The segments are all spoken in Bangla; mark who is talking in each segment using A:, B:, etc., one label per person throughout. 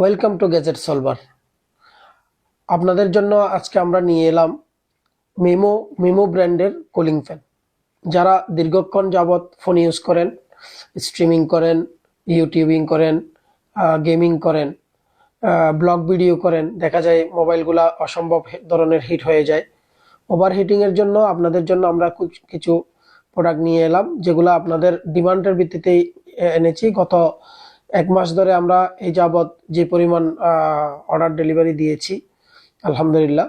A: Welcome to gadget solver. আপনাদের জন্য আজকে আমরা নিয়ে এলাম মেমো মেমো ব্র্যান্ডের কুলিং ফ্যান। যারা দীর্ঘক্ষণ যাবৎ ফোন ইউজ করেন, স্ট্রিমিং করেন, ইউটিউবিং করেন গেমিং করেন ব্লগ ভিডিও করেন, দেখা যায় মোবাইলগুলা অসম্ভব ধরনের হিট হয়ে যায়। ওভার হিটিংয়ের জন্য আপনাদের জন্য আমরা কিছু প্রোডাক্ট নিয়ে এলাম, যেগুলো আপনাদের ডিমান্ডের ভিত্তিতেই এনেছি। গত এক মাস ধরে আমরা এই যাবৎ যে পরিমাণ অর্ডার ডেলিভারি দিয়েছি, আলহামদুলিল্লাহ।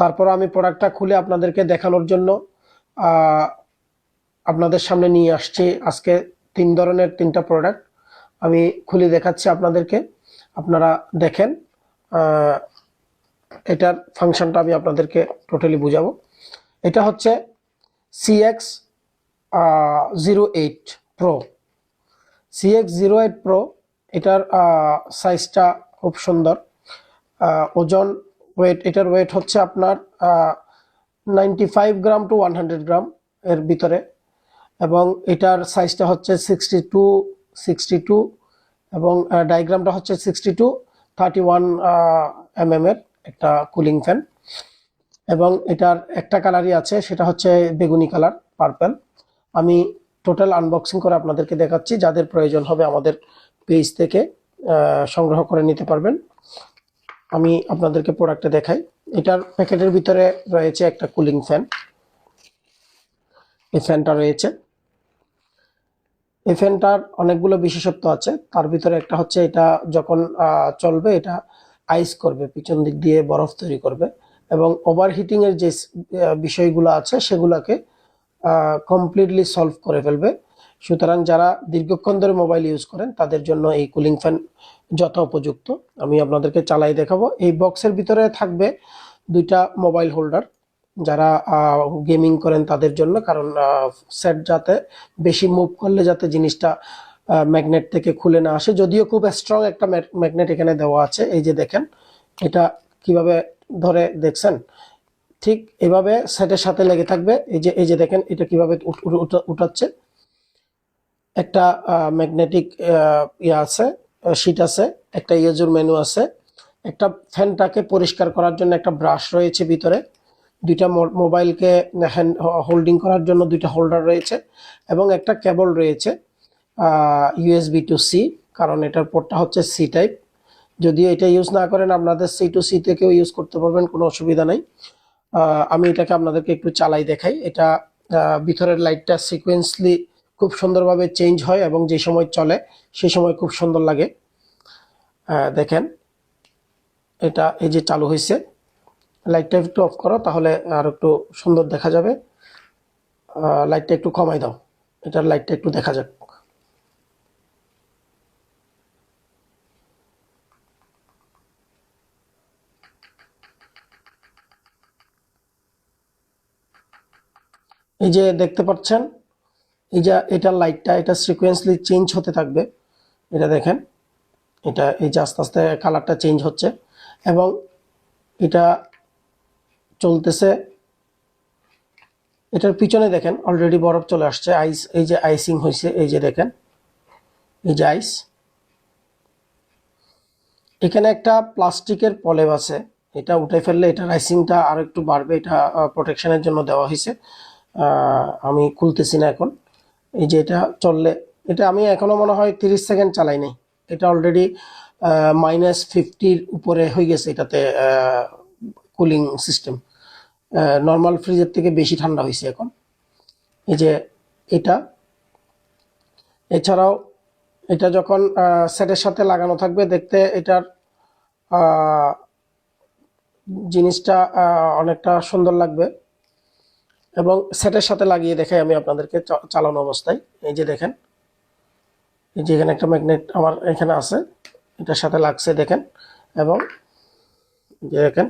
A: তারপর আমি প্রোডাক্টটা খুলে আপনাদেরকে দেখানোর জন্য আপনাদের সামনে নিয়ে আসছি। আজকে তিন ধরনের তিনটা প্রোডাক্ট আমি খুলে দেখাচ্ছি আপনাদেরকে। আপনারা দেখেন এটার ফাংশনটা আমি আপনাদেরকে টোটালি বুঝাবো। এটা হচ্ছে CX zero eight pro CX zero eight pro এটার সাইজটা খুব সুন্দর। ওজন ওয়েট এটার ওয়েট হচ্ছে আপনার ninety five gram to one hundred gram এর ভিতরে। এবং এটার সাইজটা হচ্ছে সিক্সটি টু সিক্সটি টু এবং ডায়াগ্রামটা হচ্ছে sixty two thirty one M এর একটা কুলিং ফ্যান এবং এটার একটা কালারই আছে, সেটা হচ্ছে বেগুনি কালার পার্পল আমি টোটাল আনবক্সিং করে আপনাদেরকে দেখাচ্ছি। যাদের প্রয়োজন হবে আমাদের পেজ থেকে সংগ্রহ করে নিতে পারবেন। আমি আপনাদেরকে প্রোডাক্টটা দেখাই। এটার প্যাকেটের ভিতরে রয়েছে একটা কুলিং ফ্যান এই ফ্যানটা রয়েছে। এই ফ্যানটার অনেকগুলো বিশেষত্ব আছে। তার ভিতরে একটা হচ্ছে এটা যখন চলবে, এটা আইস করবে, পিছন দিক দিয়ে বরফ তৈরি করবে। এবং ওভারহিটিং এর যে বিষয়গুলো আছে, সেগুলোকে কমপ্লিটলি সলভ করে ফেলবে। সুতরাং যারা দীর্ঘক্ষণ ধরে মোবাইল ইউজ করেন, তাদের জন্য এই কুলিং ফ্যান যথা উপযুক্ত। আমি আপনাদেরকে চালাই দেখাবো। এই বক্সের ভিতরে থাকবে দুইটা মোবাইল হোল্ডার যারা গেমিং করেন তাদের জন্য, কারণ সেট যাতে বেশি মুভ করলে যাতে জিনিসটা ম্যাগনেট থেকে খুলে না আসে। যদিও খুব স্ট্রং একটা ম্যাগনেট এখানে দেওয়া আছে। এই যে দেখেন, এটা কীভাবে ধরে দেখছেন? ঠিক এভাবে সেটের সাথে লেগে থাকবে। এই যে এই যে দেখেন, এটা কীভাবে উঠ- উঠ- উঠা- উঠাচ্ছে। একটা ম্যাগনেটিক ইয়ে আছে শিট আছে, একটা ইয়েজুর মেনু আছে। একটা ফ্যানটাকে পরিষ্কার করার জন্য একটা ব্রাশ রয়েছে ভিতরে। দুইটা মোবাইলকে হ্যান্ড হোল্ডিং করার জন্য দুইটা হোল্ডার রয়েছে এবং একটা কেবল রয়েছে ইউএসবি টু সি কারণ এটার পোর্টটা হচ্ছে সি টাইপ যদিও এটা ইউজ না করেন, আপনাদের সি টু সি থেকেও ইউজ করতে পারবেন, কোনো অসুবিধা নেই। আমি এটাকে আপনাদেরকে একটু চালাই দেখাই। এটা ভিতরের লাইটটা সিকোয়েন্সলি খুব সুন্দরভাবে চেঞ্জ হয় এবং যে সময় চলে সেই সময় খুব সুন্দর লাগে। দেখেন, এটা এই যে চালু হয়েছে লাইটটা একটু অফ করো, তাহলে আর একটু সুন্দর দেখা যাবে। লাইটটা একটু কমাই দাও। এটার লাইটটা একটু দেখা যাক। এই যে দেখতে পাচ্ছেন, এই যে এটা লাইটটা এটা সিকোয়েন্সলি চেঞ্জ হতে থাকবে। এটা দেখেন, এটা এই যে আস্তে আস্তে কালারটা চেঞ্জ হচ্ছে এবং এটা চলতেছে, এটার পিছনে দেখেন অলরেডি বরফ চলে আসছে আইস এই যে আইসিং হয়েছে, এই যে দেখেন, এই যে আইস এখানে একটা প্লাস্টিকের পলেব আছে, এটা উঠে ফেললে এটার আইসিংটা আর একটু বাড়বে, এটা প্রোটেকশনের জন্য দেওয়া হয়েছে। আমি খুলতেছি না এখন। এই যে এটা চললে, এটা আমি এখনও মনে হয় তিরিশ সেকেন্ড চালাই নাই এটা অলরেডি মাইনাস ফিফটির উপরে হয়ে গেছে এটাতে কুলিং সিস্টেম নর্মাল ফ্রিজের থেকে বেশি ঠান্ডা হয়েছে এখন। এই যে এটা, এছাড়াও এটা যখন সেটের সাথে লাগানো থাকবে, দেখতে এটার জিনিসটা অনেকটা সুন্দর লাগবে। এবং সেটের সাথে লাগিয়ে দেখাই আমি আপনাদেরকে চালানো অবস্থায়। এই যে দেখেন, এই যে এখানে একটা ম্যাগনেট আমার এখানে আছে, এটার সাথে লাগছে দেখেন, এবং যে দেখেন,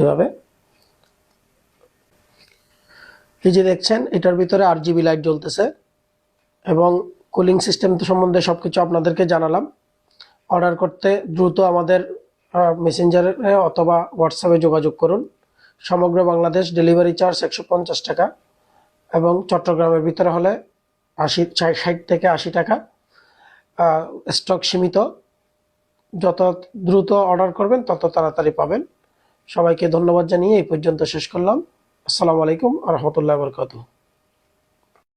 A: এভাবে। এই যে দেখছেন, এটার ভিতরে আর জিবি লাইট জ্বলতেছে, এবং কুলিং সিস্টেম সম্বন্ধে সব কিছু আপনাদেরকে জানালাম। অর্ডার করতে দ্রুত আমাদের মেসেঞ্জারে অথবা হোয়াটসঅ্যাপে যোগাযোগ করুন। সমগ্র বাংলাদেশ ডেলিভারি চার্জ একশো পঞ্চাশ টাকা এবং চট্টগ্রামের ভিতরে হলে আশি ষাট থেকে আশি টাকা। স্টক সীমিত। যত দ্রুত অর্ডার করবেন, তত তাড়াতাড়ি পাবেন। সবাইকে ধন্যবাদ জানিয়ে এই পর্যন্ত শেষ করলাম। আসসালামু আলাইকুম আর রহমতুল্লাহ বরকাতু